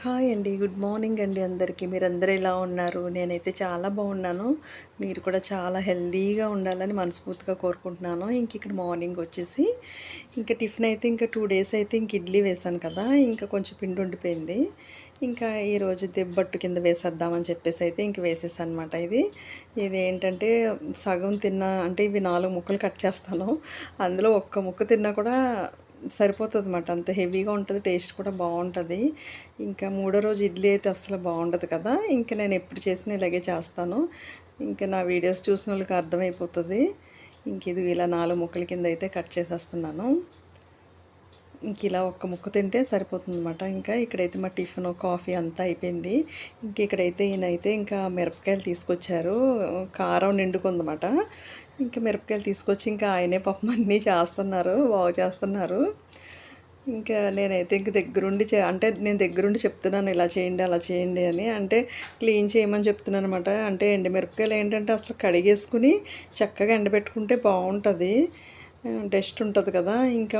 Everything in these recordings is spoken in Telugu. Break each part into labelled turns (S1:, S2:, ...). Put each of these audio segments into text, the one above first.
S1: హాయ్ అండి. గుడ్ మార్నింగ్ అండి అందరికీ. మీరందరూ ఎలా ఉన్నారు? నేనైతే చాలా బాగున్నాను. మీరు కూడా చాలా హెల్దీగా ఉండాలని మనస్ఫూర్తిగా కోరుకుంటున్నాను. ఇంక ఇక్కడ మార్నింగ్ వచ్చేసి ఇంకా టిఫిన్ అయితే ఇంకా టూ డేస్ అయితే ఇంక ఇడ్లీ వేసాను కదా ఇంకా కొంచెం పిండి ఉండిపోయింది. ఇంకా ఈరోజు దెబ్బట్టు కింద వేసేద్దామని చెప్పేసి అయితే ఇంక వేసేసాను అనమాట ఇది. ఇది ఏంటంటే సగం తిన్నా అంటే ఇవి నాలుగు ముక్కలు కట్ చేస్తాను. అందులో ఒక్క ముక్క తిన్నా కూడా సరిపోతుంది అనమాట అంత హెవీగా ఉంటుంది టేస్ట్ కూడా బాగుంటుంది. ఇంకా మూడో రోజు ఇడ్లీ అయితే అసలు బాగుండదు కదా. ఇంకా నేను ఎప్పుడు చేసినా ఇలాగే చేస్తాను. ఇంకా నా వీడియోస్ చూసిన వాళ్ళకి అర్థమైపోతుంది. ఇంక ఇది ఇలా నాలుగు ముక్కల కింద అయితే కట్ చేసేస్తున్నాను. ఇంక ఇలా ఒక్క ముక్క తింటే సరిపోతుంది అనమాట ఇంకా ఇక్కడైతే మా టిఫిన్ కాఫీ అంతా అయిపోయింది. ఇంక ఇక్కడైతే ఈయనైతే ఇంకా మిరపకాయలు తీసుకొచ్చారు. కారం నిండుకుందన్నమాట. ఇంకా మిరపకాయలు తీసుకొచ్చి ఇంకా ఆయనే పాపం అన్నీ చేస్తున్నారు బాగు చేస్తున్నారు. ఇంకా నేనైతే ఇంక దగ్గరుండి చే అంటే నేను దగ్గరుండి చెప్తున్నాను ఇలా చేయండి అలా చేయండి అని. అంటే క్లీన్ చేయమని చెప్తున్నాను అనమాట అంటే ఎండుమిరపకాయలు ఏంటంటే అసలు కడిగేసుకుని చక్కగా ఎండబెట్టుకుంటే బాగుంటుంది. డస్ట్ ఉంటుంది కదా ఇంకా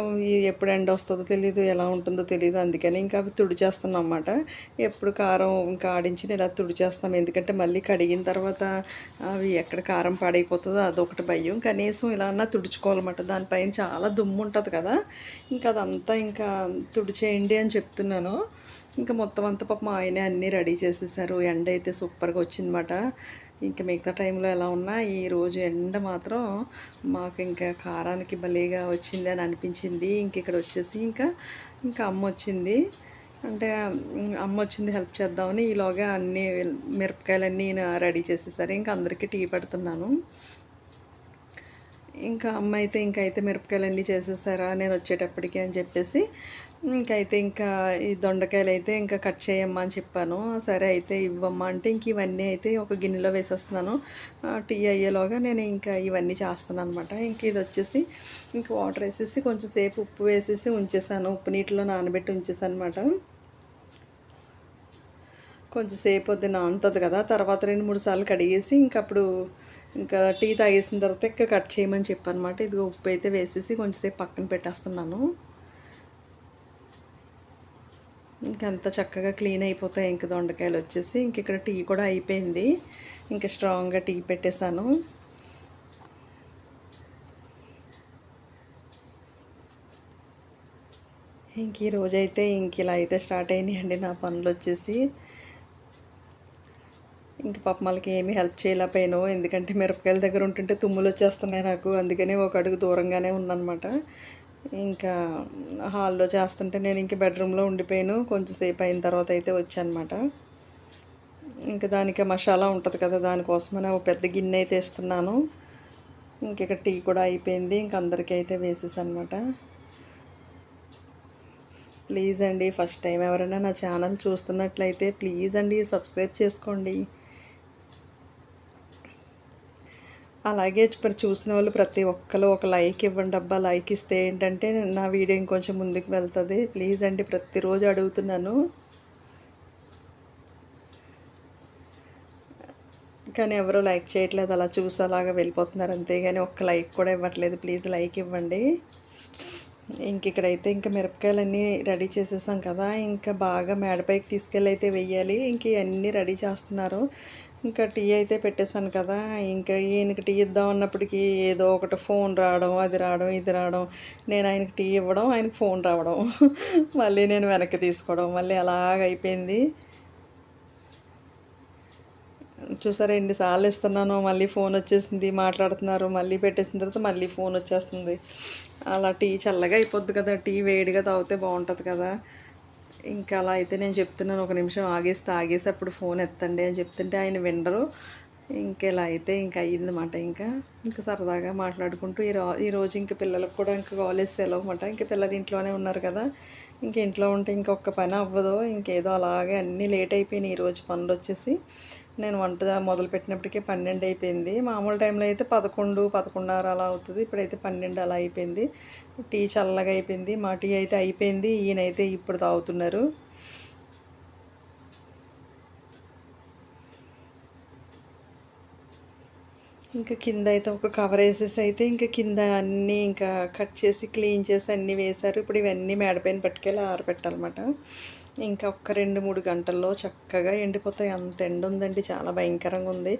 S1: ఎప్పుడు ఎండ వస్తుందో తెలియదు ఎలా ఉంటుందో తెలియదు అందుకని ఇంకా అవి తుడిచేస్తున్నాం అన్నమాట. ఎప్పుడు కారం ఇంకా ఆడించి ఇలా తుడిచేస్తాం ఎందుకంటే మళ్ళీ కడిగిన తర్వాత అవి ఎక్కడ కారం పాడైపోతుందో అదొకటి భయం. కనీసం ఇలా అన్నా తుడుచుకోవాలన్నమాట. దానిపైన చాలా దుమ్ము ఉంటుంది కదా ఇంకా అదంతా ఇంకా తుడిచేయండి అని చెప్తున్నాను. ఇంకా మొత్తం అంతా పాపం ఆయనే అన్నీ రెడీ చేసేసారు. ఎండ అయితే సూపర్గా వచ్చిందన్నమాట. ఇంకా మిగతా టైంలో ఎలా ఉన్నా ఈరోజు ఎండ మాత్రం మాకు ఇంకా కారానికి భలేగా వచ్చింది అని అనిపించింది. ఇంక ఇక్కడ వచ్చేసి ఇంకా ఇంకా అమ్మ వచ్చింది. అంటే అమ్మ వచ్చింది హెల్ప్ చేద్దామని ఈలోగా అన్ని మిరపకాయలన్నీ రెడీ చేసేసారు. ఇంకా అందరికీ టీ పెడుతున్నాను. ఇంకా అమ్మ అయితే ఇంకా అయితే మిరపకాయలన్నీ చేసేసారా నేను వచ్చేటప్పటికి అని చెప్పేసి ఇంకైతే ఇంకా ఈ దొండకాయలు అయితే ఇంకా కట్ చేయమ్మా అని చెప్పాను. సరే అయితే ఇవ్వమ్మా అంటే ఇంక ఇవన్నీ అయితే ఒక గిన్నెలో వేసేస్తున్నాను. టీ అయ్యేలోగా నేను ఇంకా ఇవన్నీ చేస్తున్నాను అనమాట ఇంక ఇది వచ్చేసి ఇంక వాటర్ వేసేసి కొంచెం సేపు ఉప్పు వేసేసి ఉంచేసాను. ఉప్పు నీటిలో నానబెట్టి ఉంచేసాను అనమాట కొంచెం సేపు వద్దు నానుతుంది కదా తర్వాత రెండు మూడు సార్లు కడిగేసి ఇంకప్పుడు ఇంకా టీ తాగేసిన తర్వాత ఇంకా కట్ చేయమని చెప్పనమాట ఇది ఉప్పు అయితే వేసేసి కొంచెంసేపు పక్కన పెట్టేస్తున్నాను. ఇంకంత చక్కగా క్లీన్ అయిపోతాయి. ఇంక దొండకాయలు వచ్చేసి ఇంక ఇక్కడ టీ కూడా అయిపోయింది. ఇంకా స్ట్రాంగ్గా టీ పెట్టేశాను. ఇంక ఈ రోజైతే ఇంక ఇలా అయితే స్టార్ట్ అయినాయండి నా పనులు వచ్చేసి. ఇంక పాప వాళ్ళకి ఏమీ హెల్ప్ చేయలేకపోయాను. ఎందుకంటే మిరపకాయల దగ్గర ఉంటుంటే తుమ్ములు వచ్చేస్తున్నాయి నాకు. అందుకనే ఒక అడుగు దూరంగానే ఉన్నానమాట ఇంకా హాల్లో చేస్తుంటే నేను ఇంక బెడ్రూమ్లో ఉండిపోయాను. కొంచెంసేపు అయిన తర్వాత అయితే వచ్చానమాట. ఇంకా దానికి మసాలా ఉంటుంది కదా దానికోసమని ఒక పెద్ద గిన్నె అయితే ఇస్తున్నాను. ఇంక ఇక్కడ టీ కూడా అయిపోయింది. ఇంక అందరికీ అయితే వేసేసనమాట. ప్లీజ్ అండి ఫస్ట్ టైం ఎవరైనా నా ఛానల్ చూస్తున్నట్లయితే ప్లీజ్ అండి సబ్స్క్రైబ్ చేసుకోండి. అలాగే మరి చూసిన వాళ్ళు ప్రతి ఒక్కరు ఒక లైక్ ఇవ్వండి అబ్బా లైక్ ఇస్తే ఏంటంటే నా వీడియో ఇంకొంచెం ముందుకు వెళ్తుంది. ప్లీజ్ అండి ప్రతిరోజు అడుగుతున్నాను. కానీ ఎవరో లైక్ చేయట్లేదు అలా చూసి అలాగా వెళ్ళిపోతున్నారు. అంతేగాని ఒక్క లైక్ కూడా ఇవ్వట్లేదు. ప్లీజ్ లైక్ ఇవ్వండి. ఇంక ఇక్కడైతే ఇంకా మిరపకాయలన్నీ రెడీ చేసేసాం కదా. ఇంకా బాగా మేడపైకి తీసుకెళ్ళి అయితే వెయ్యాలి. ఇంక ఇవన్నీ రెడీ చేస్తున్నారు. ఇంకా టీ అయితే పెట్టేశాను కదా ఇంకా ఈయనకి టీ ఇద్దాం అన్నప్పటికీ ఏదో ఒకటి ఫోన్ రావడం అది రావడం ఇది రావడం నేను ఆయనకి టీ ఇవ్వడం ఆయనకి ఫోన్ రావడం మళ్ళీ నేను వెనక్కి తీసుకోవడం మళ్ళీ అలాగ అయిపోయింది. చూసారా ఎన్నిసార్లు ఇస్తున్నాను మళ్ళీ ఫోన్ వచ్చేసింది మాట్లాడుతున్నారు మళ్ళీ పెట్టేసిన తర్వాత మళ్ళీ ఫోన్ వచ్చేస్తుంది. అలా టీ చల్లగా అయిపోద్ది కదా టీ వేడిగా తాగితే బాగుంటుంది కదా. ఇంకా అలా అయితే నేను చెప్తున్నాను ఒక నిమిషం ఆగేసి తాగేసి అప్పుడు ఫోన్ ఎత్తండి అని చెప్తుంటే ఆయన వినరు. ఇంకెలా అయితే ఇంకా అయ్యిందన్నమాట. ఇంకా ఇంకా సరదాగా మాట్లాడుకుంటూ ఈ ఈరోజు ఇంకా పిల్లలకు కూడా ఇంకా కాలేజ్ సెలవు అనమాట ఇంకా పిల్లలు ఇంట్లోనే ఉన్నారు కదా. ఇంక ఇంట్లో ఉంటే ఇంకొక పని అవ్వదు ఇంకేదో అలాగే అన్నీ లేట్ అయిపోయినాయి ఈరోజు పనులు వచ్చేసి. నేను వంట మొదలుపెట్టినప్పటికీ పన్నెండు అయిపోయింది. మామూలు టైంలో అయితే పదకొండు పదకొండున్నర అలా అవుతుంది. ఇప్పుడైతే పన్నెండు అలా అయిపోయింది. టీ చల్లగా అయిపోయింది. మా టీ అయితే అయిపోయింది. ఈయనైతే ఇప్పుడు తాగుతున్నారు. ఇంకా కింద అయితే ఒక కవర్ వేసేసి అయితే ఇంకా కింద అన్నీ ఇంకా కట్ చేసి క్లీన్ చేసి అన్నీ వేశారు. ఇప్పుడు ఇవన్నీ మేడపైన పట్టుకెళ్ళి ఆరబెట్టాలన్నమాట ఇంకా ఒక్క రెండు మూడు గంటల్లో చక్కగా ఎండిపోతాయి. అంత ఎండ ఉందండి చాలా భయంకరంగా ఉంది.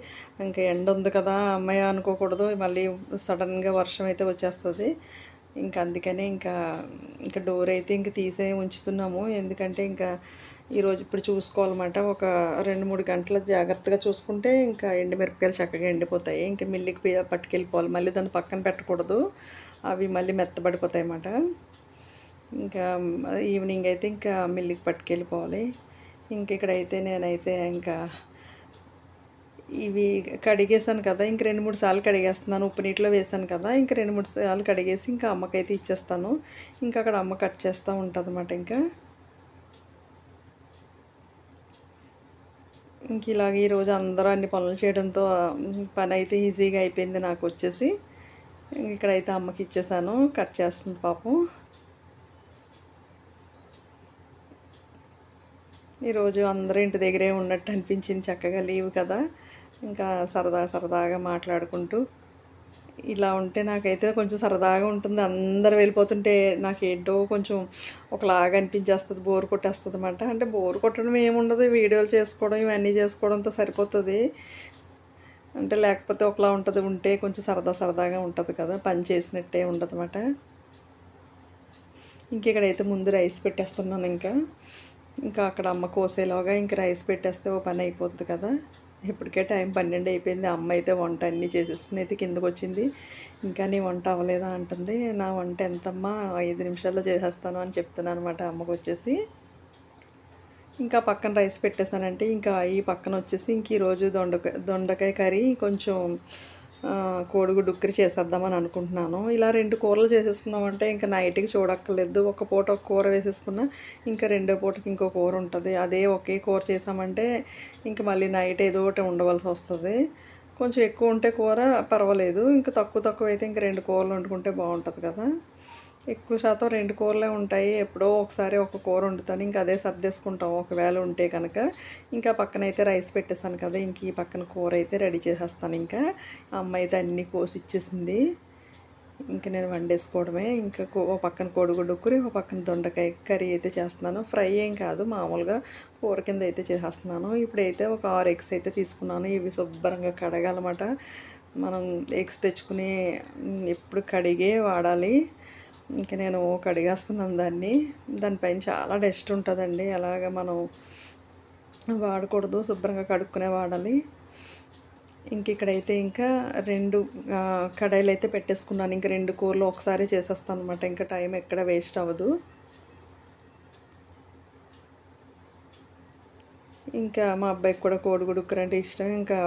S1: ఇంకా ఎండ ఉంది కదా అమ్మాయి అనుకోకూడదు. మళ్ళీ సడన్గా వర్షం అయితే వచ్చేస్తుంది. ఇంకా అందుకనే ఇంకా ఇంకా డోర్ అయితే ఇంక తీసే ఉంచుతున్నాము. ఎందుకంటే ఇంకా ఈరోజు ఇప్పుడు చూసుకోవాలన్నమాట. ఒక రెండు మూడు గంటలు జాగ్రత్తగా చూసుకుంటే ఇంకా ఎండుమిరపకాయలు చక్కగా ఎండిపోతాయి. ఇంకా మిల్లికి పట్టుకెళ్ళిపోవాలి. మళ్ళీ దాన్ని పక్కన పెట్టకూడదు. అవి మళ్ళీ మెత్తబడిపోతాయి అన్నమాట. ఇంకా ఈవినింగ్ అయితే ఇంకా మిల్లికి పట్టుకెళ్ళిపోవాలి. ఇంక ఇక్కడైతే నేనైతే ఇంకా ఇవి కడిగేసాను కదా. ఇంక రెండు మూడు సార్లు కడిగేస్తున్నాను. ఉప్పు నీటిలో వేసాను కదా. ఇంక రెండు మూడు సార్లు కడిగేసి ఇంకా అమ్మకైతే ఇచ్చేస్తాను. ఇంకా అక్కడ అమ్మ కట్ చేస్తూ ఉంటుంది అన్నమాట ఇంకా. ఇంక ఇలాగ ఈరోజు అందరూ అన్ని పనులు చేయడంతో పని అయితే ఈజీగా అయిపోయింది నాకు వచ్చేసి. ఇక్కడైతే అమ్మకి ఇచ్చేసాను కట్ చేస్తుంది పాపం. ఈరోజు అందరూ ఇంటి దగ్గరే ఉన్నట్టు అనిపించింది చక్కగా లీవ్ కదా. ఇంకా సరదా సరదాగా మాట్లాడుకుంటూ. ఇలా ఉంటే నాకైతే కొంచెం సరదాగా ఉంటుంది. అందరు వెళ్ళిపోతుంటే నాకు ఏంటో కొంచెం ఒకలాగా అనిపించేస్తుంది బోర్ కొట్టేస్తుంది అనమాట అంటే బోర్ కొట్టడం ఏముండదు వీడియోలు చేసుకోవడం ఇవన్నీ చేసుకోవడంతో సరిపోతుంది. అంటే లేకపోతే ఒకలా ఉంటుంది ఉంటే కొంచెం సరదా సరదాగా ఉంటుంది కదా పని చేసినట్టే ఉండదు అనమాట ఇంకెక్కడైతే ముందు రైస్ పెట్టేస్తున్నాను ఇంకా ఇంకా అక్కడ అమ్మ కోసేలోగా ఇంక రైస్ పెట్టేస్తే ఓ పని అయిపోద్ది కదా. ఇప్పటికే టైం పన్నెండు అయిపోయింది. అమ్మ అయితే వంట అన్నీ చేసేసుకుని అయితే కిందకు వచ్చింది ఇంకా నీ వంట అవ్వలేదా అంటుంది. నా వంట ఎంతమ్మా? ఐదు నిమిషాల్లో చేసేస్తాను అని చెప్తున్నాను అనమాట అమ్మకు వచ్చేసి ఇంకా పక్కన రైస్ పెట్టేశానంటే ఇంకా ఈ పక్కన వచ్చేసి ఇంక ఈరోజు దొండకాయ దొండకాయ కర్రీ కొంచెం కోడిగుడ్డు ఉక్కిరి చేసేద్దామని అనుకుంటున్నాను. ఇలా రెండు కూరలు చేసేసుకున్నామంటే ఇంకా నైట్కి చూడక్కర్లేదు. ఒక పూట ఒక కూర వేసేసుకున్నా ఇంకా రెండో పూటకి ఇంకో కూర ఉంటుంది. అదే ఒకే కూర చేసామంటే ఇంకా మళ్ళీ నైట్ ఏదో ఒకటి ఉండవలసి వస్తుంది. కొంచెం ఎక్కువ ఉంటే కూర పర్వాలేదు. ఇంకా తక్కువ తక్కువ అయితే ఇంకా రెండు కూరలు వండుకుంటే బాగుంటుంది కదా. ఎక్కువ శాతం రెండు కూరలే ఉంటాయి. ఎప్పుడో ఒకసారి ఒక కూర వండుతాను. ఇంకా అదే సర్దేసుకుంటాం ఒకవేళ ఉంటే కనుక ఇంకా పక్కన అయితే రైస్ పెట్టేసాను కదా! ఇంక ఈ పక్కన కూర అయితే రెడీ చేసేస్తాను. ఇంకా అమ్మ అయితే అన్నీ కోసి ఇచ్చేసింది ఇంకా నేను వండేసుకోవడమే. ఇంకా కో- ఓ పక్కన కోడిగుడ్డు కూర ఓ పక్కన దొండకాయ కర్రీ అయితే చేస్తున్నాను. ఫ్రై ఏం కాదు. మామూలుగా కూర కింద అయితే చేసేస్తున్నాను. ఇప్పుడైతే ఒక ఆరు ఎగ్స్ అయితే తీసుకున్నాను. ఇవి శుభ్రంగా కడగాలన్నమాట. మనం ఎగ్స్ తెచ్చుకుని ఎప్పుడు కడిగే వాడాలి. ఇంకా నేను కడిగేస్తున్నాను దాన్ని. దానిపైన చాలా డస్ట్ ఉంటుందండి. అలాగ మనం వాడకూడదు శుభ్రంగా కడుక్కునే వాడాలి. ఇంక ఇక్కడైతే ఇంకా రెండు కడాయిలు అయితే పెట్టేసుకున్నాను. ఇంక రెండు కూరలు ఒకసారి చేసేస్తాను అనమాట ఇంకా టైం ఎక్కడ వేస్ట్ అవ్వదు. ఇంకా మా అబ్బాయికి కూడా కోడిగుడు ఇష్టం. ఇంకా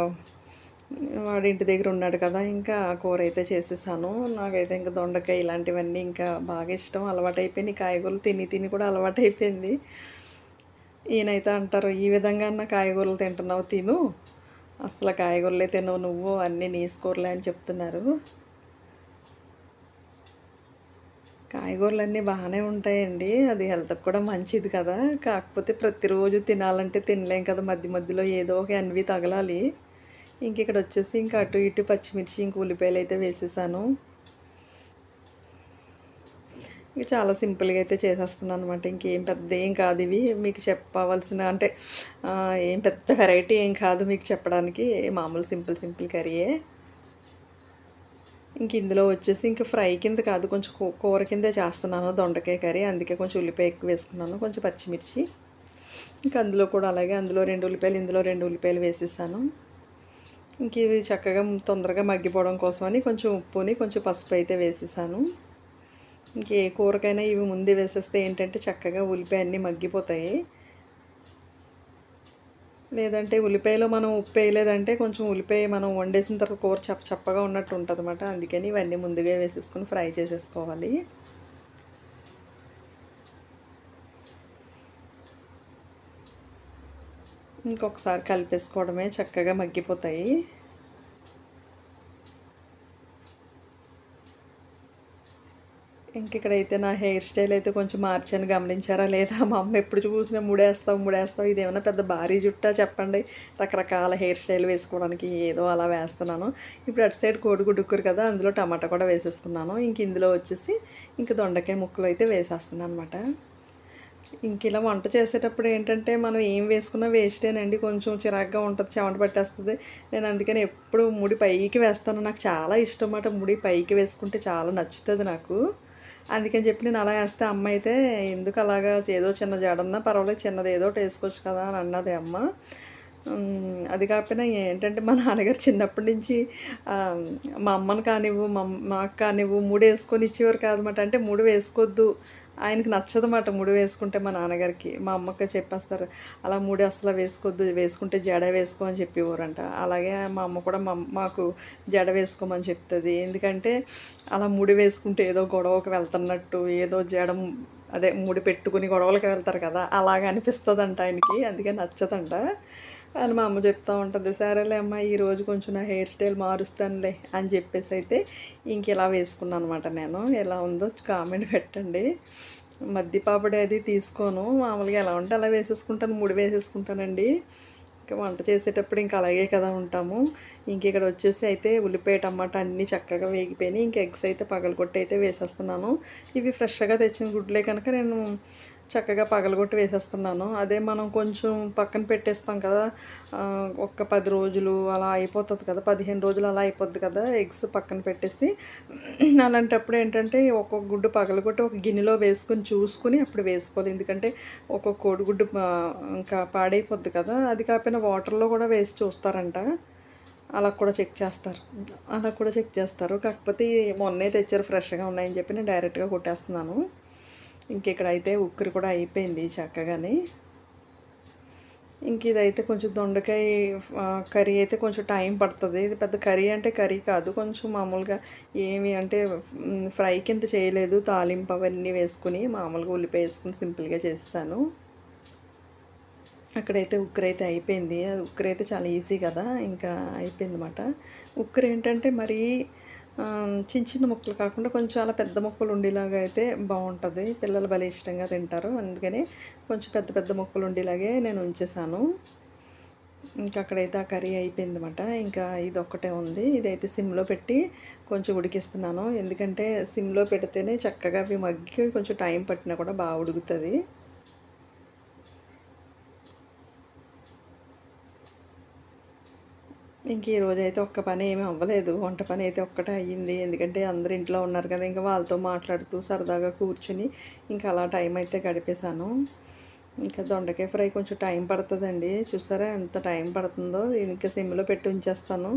S1: వాడి ఇంటి దగ్గర ఉన్నాడు కదా ఇంకా కూర అయితే చేసేసాను. నాకైతే ఇంకా దొండకాయ ఇలాంటివన్నీ ఇంకా బాగా ఇష్టం. అలవాటైపోయినాయి కాయగూరలు తిని తిని కూడా అలవాటు అయిపోయింది ఈయనైతే అంటారు ఈ విధంగా అన్న కాయగూరలు తింటున్నావు తిను. అసలు కాయగూరలే తినవు నువ్వు అన్నీ నీసుకోరలే అని చెప్తున్నారు. కాయగూరలు అన్నీ బాగానే ఉంటాయండి. అది హెల్త్కి కూడా మంచిది కదా. కాకపోతే ప్రతిరోజు తినాలంటే తినలేం కదా. మధ్య మధ్యలో ఏదో ఒక ఎన్వి తగలాలి. ఇంక ఇక్కడ వచ్చేసి ఇంకా అటు ఇటు పచ్చిమిర్చి ఇంక ఉల్లిపాయలు అయితే వేసేసాను. ఇంక చాలా సింపుల్గా అయితే చేసేస్తున్నాను అనమాట ఇంకేం పెద్ద ఏం కాదు ఇవి. మీకు చెప్పవలసిన అంటే ఏం పెద్ద వెరైటీ ఏం కాదు మీకు చెప్పడానికి. మామూలు సింపుల్ సింపుల్ కర్రీయే. ఇంక ఇందులో వచ్చేసి ఇంక ఫ్రై కింద కాదు కొంచెం కూర కిందే చేస్తున్నాను. దొండకాయ కర్రీ. అందుకే కొంచెం ఉల్లిపాయ ఎక్కువ వేసుకున్నాను. కొంచెం పచ్చిమిర్చి. ఇంకా అందులో కూడా అలాగే అందులో రెండు ఉల్లిపాయలు ఇందులో రెండు ఉల్లిపాయలు వేసేసాను. ఇంక ఇవి చక్కగా తొందరగా మగ్గిపోవడం కోసమని కొంచెం ఉప్పుని కొంచెం పసుపు అయితే వేసేసాను. ఇంక ఏ కూరకైనా ఇవి ముందే వేసేస్తే ఏంటంటే చక్కగా ఉల్లిపాయ అన్నీ మగ్గిపోతాయి. లేదంటే ఉల్లిపాయలో మనం ఉప్పు వేయలేదంటే కొంచెం ఉల్లిపాయ మనం వండేసిన తర్వాత కూర చప్ప చప్పగా ఉన్నట్టు ఉంటుంది అందుకని ఇవన్నీ ముందుగా వేసేసుకుని ఫ్రై చేసేసుకోవాలి. ఇంకొకసారి కలిపేసుకోవడమే చక్కగా మగ్గిపోతాయి. ఇంక ఇక్కడైతే నా హెయిర్ స్టైల్ అయితే కొంచెం మార్చాను. గమనించారా లేదా? మా అమ్మ ఎప్పుడు చూసినా ముడేస్తావు ముడేస్తావు. ఇదేమన్నా పెద్ద భారీ జుట్టా చెప్పండి. రకరకాల హెయిర్ స్టైల్ వేసుకోవడానికి ఏదో అలా వేస్తున్నాను. ఇప్పుడు అటు సైడ్ కోడిగుడ్డుకురు కదా అందులో టమాటా కూడా వేసేసుకున్నాను. ఇంక ఇందులో వచ్చేసి ఇంక దొండకాయ ముక్కలు అయితే వేసేస్తున్నాను అనమాట ఇంక ఇలా వంట చేసేటప్పుడు ఏంటంటే మనం ఏం వేసుకున్నా వేస్టేనండి కొంచెం చిరాగ్గా ఉంటుంది చెమట పట్టేస్తుంది. నేను అందుకని ఎప్పుడు ముడి పైకి వేస్తాను. నాకు చాలా ఇష్టం అన్నమాట ముడి పైకి వేసుకుంటే చాలా నచ్చుతుంది నాకు. అందుకని చెప్పి నేను అలా వేస్తే అమ్మ అయితే ఎందుకు అలాగా ఏదో చిన్న జడన్నా పర్వాలేదు చిన్నది ఏదో వేసుకోవచ్చు కదా అని అన్నది అమ్మ. అది కాకపోయినా ఏంటంటే మా నాన్నగారు చిన్నప్పటి నుంచి మా అమ్మని కానివ్వు మా మాకు కానివ్వు మూడు వేసుకొని ఇచ్చేవారు కాదన్నమాట. అంటే మూడు వేసుకోవద్దు ఆయనకి నచ్చదన్నమాట ముడి వేసుకుంటే మా నాన్నగారికి. మా అమ్మకి చెప్పేస్తారు అలా ముడి అసలు వేసుకోవద్దు వేసుకుంటే జడ వేసుకో అని చెప్పేవారంట. అలాగే మా అమ్మ కూడా మా మాకు జడ వేసుకోమని చెప్తుంది. ఎందుకంటే అలా ముడి వేసుకుంటే ఏదో గొడవకి వెళ్తున్నట్టు ఏదో జడ అదే ముడి పెట్టుకుని గొడవలకి వెళ్తారు కదా అలాగ అనిపిస్తుందంట ఆయనకి. అందుకే నచ్చదంట. అని మా అమ్మ చెప్తా ఉంటుంది. సరేలే అమ్మ ఈరోజు కొంచెం నా హెయిర్ స్టైల్ మారుస్తానులే అని చెప్పేసి అయితే ఇంక ఇలా వేసుకున్నాను అనమాట నేను. ఎలా ఉందో కామెంట్ పెట్టండి. మద్దిపాపడి అది తీసుకోను. మామూలుగా ఎలా ఉంటే అలా వేసేసుకుంటాను. ముడి వేసేసుకుంటానండి. ఇంకా వంట చేసేటప్పుడు ఇంకా అలాగే కదా ఉంటాము. ఇంక ఇక్కడ వచ్చేసి అయితే ఉల్లిపాయ టమాటా అన్నీ చక్కగా వేగిపోయినాయి. ఇంక ఎగ్స్ అయితే పగలగొట్టి అయితే వేసేస్తున్నాను. ఇవి ఫ్రెష్గా తెచ్చిన గుడ్లే కనుక నేను చక్కగా పగలగొట్టి వేసేస్తున్నాను. అదే మనం కొంచెం పక్కన పెట్టేస్తాం కదా ఒక్క పది రోజులు అలా అయిపోతుంది కదా పదిహేను రోజులు అలా అయిపోద్ది కదా ఎగ్స్ పక్కన పెట్టేసి. అలాంటప్పుడు ఏంటంటే ఒక్కొక్క గుడ్డు పగలగొట్టి ఒక గిన్నెలో వేసుకొని చూసుకుని అప్పుడు వేసుకోవాలి. ఎందుకంటే ఒక్కొక్క కోడిగుడ్డు ఇంకా పాడైపోద్ది కదా అది కాకపోయినా వాటర్లో కూడా వేసి చూస్తారంట. అలా కూడా చెక్ చేస్తారు. అలా కూడా చెక్ చేస్తారు. కాకపోతే మొన్నే తెచ్చారు ఫ్రెష్గా ఉన్నాయని చెప్పి నేను డైరెక్ట్గా కొట్టేస్తున్నాను. ఇంక ఇక్కడైతే ఉక్కురి కూడా అయిపోయింది చక్కగానే. ఇంక ఇదైతే కొంచెం దొండకాయ కర్రీ అయితే కొంచెం టైం పడుతుంది. ఇది పెద్ద కర్రీ అంటే కర్రీ కాదు. కొంచెం మామూలుగా ఏమి అంటే ఫ్రై కింద చేయలేదు. తాలింపు అవన్నీ వేసుకుని మామూలుగా ఉల్లిపాయ వేసుకుని సింపుల్గా చేస్తాను. అక్కడైతే ఉక్కర్ అయితే అయిపోయింది. అది ఉక్కరు అయితే చాలా ఈజీ కదా. ఇంకా అయిపోయింది అనమాట ఉక్కరు ఏంటంటే మరీ చిన్న చిన్న ముక్కలు కాకుండా కొంచెం అలా పెద్ద ముక్కలు ఉండేలాగా అయితే బాగుంటుంది. పిల్లలు భలే ఇష్టంగా తింటారు. అందుకని కొంచెం పెద్ద పెద్ద ముక్కలు ఉండేలాగే నేను ఉంచేసాను. ఇంకా అక్కడైతే ఆ కర్రీ అయిపోయింది అనమాట ఇంకా ఇది ఒక్కటే ఉంది. ఇదైతే సిమ్లో పెట్టి కొంచెం ఉడికిస్తున్నాను. ఎందుకంటే సిమ్లో పెడితేనే చక్కగా అవి మగ్గి కొంచెం టైం పట్టినా కూడా బాగా ఉడుకుతుంది. ఇంక ఈ రోజు అయితే ఒక్క పని ఏమీ అవ్వలేదు. వంట పని అయితే ఒక్కటే అయ్యింది. ఎందుకంటే అందరు ఇంట్లో ఉన్నారు కదా ఇంకా వాళ్ళతో మాట్లాడుతూ సరదాగా కూర్చుని ఇంకా అలా టైం అయితే గడిపేశాను. ఇంకా దొండకాయ ఫ్రై కొంచెం టైం పడుతుందండి. చూసారా ఎంత టైం పడుతుందో? ఇంకా సిమ్లో పెట్టి ఉంచేస్తాను.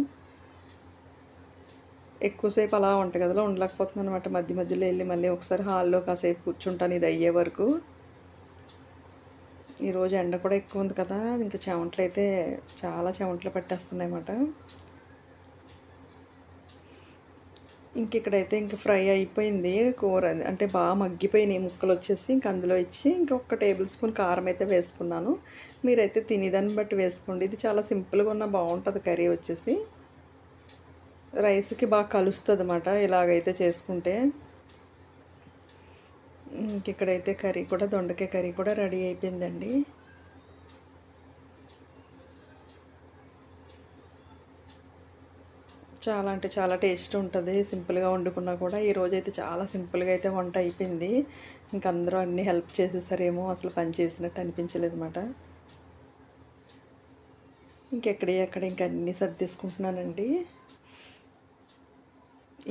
S1: ఎక్కువసేపు అలా వంటగదిలో ఉండలేకపోతున్నాను అనమాట మధ్య మధ్యలో వెళ్ళి మళ్ళీ ఒకసారి హాల్లో కాసేపు కూర్చుంటాను. ఇది అయ్యే వరకు. ఈరోజు ఎండ కూడా ఎక్కువ ఉంది కదా ఇంకా చెమటలు అయితే చాలా చెమటలు పట్టేస్తున్నాయి అన్నమాట. ఇంక ఇక్కడైతే ఇంక ఫ్రై అయిపోయింది కూర అంటే బాగా మగ్గిపోయినాయి ముక్కలు వచ్చేసి ఇంక అందులో ఇచ్చి ఇంకా టేబుల్ స్పూన్ కారం అయితే వేసుకున్నాను. మీరైతే తినేదాన్ని బట్టి వేసుకోండి. ఇది చాలా సింపుల్గా ఉన్న బాగుంటుంది కర్రీ వచ్చేసి. రైస్కి బాగా కలుస్తుంది అన్నమాట ఇలాగైతే చేసుకుంటే. ఇక్కడైతే కర్రీ కూడా దొండకాయ కర్రీ కూడా రెడీ అయిపోయిందండి. చాలా అంటే చాలా టేస్ట్ ఉంటుంది సింపుల్గా వండుకున్నా కూడా. ఈరోజు అయితే చాలా సింపుల్గా అయితే వంట అయిపోయింది. ఇంక అందరూ అన్నీ హెల్ప్ చేసేసారేమో అసలు పని చేసినట్టు అనిపించలేదు అనమాట ఇంకెక్కడే అక్కడ ఇంక అన్నీ సర్దేసుకుంటున్నానండి.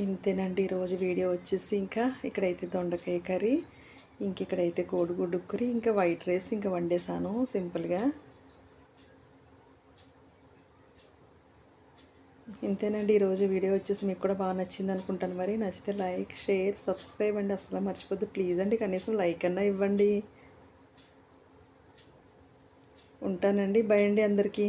S1: ఇంతేనండి ఈరోజు వీడియో వచ్చేసి ఇంకా ఇక్కడైతే దొండకాయ కర్రీ. ఇంక ఇక్కడైతే కోడిగుడ్డు కురి ఇంకా వైట్ రైస్ ఇంకా వండేసాను సింపుల్గా. ఇంతేనండి ఈరోజు వీడియో వచ్చేసి మీకు కూడా బాగా నచ్చింది అనుకుంటాను. మరి నచ్చితే లైక్ షేర్ సబ్స్క్రైబ్ అండి. అసలు మర్చిపోద్దు. ప్లీజ్ అండి కనీసం లైక్ అన్నా ఇవ్వండి. ఉంటానండి. బై అండి అందరికీ.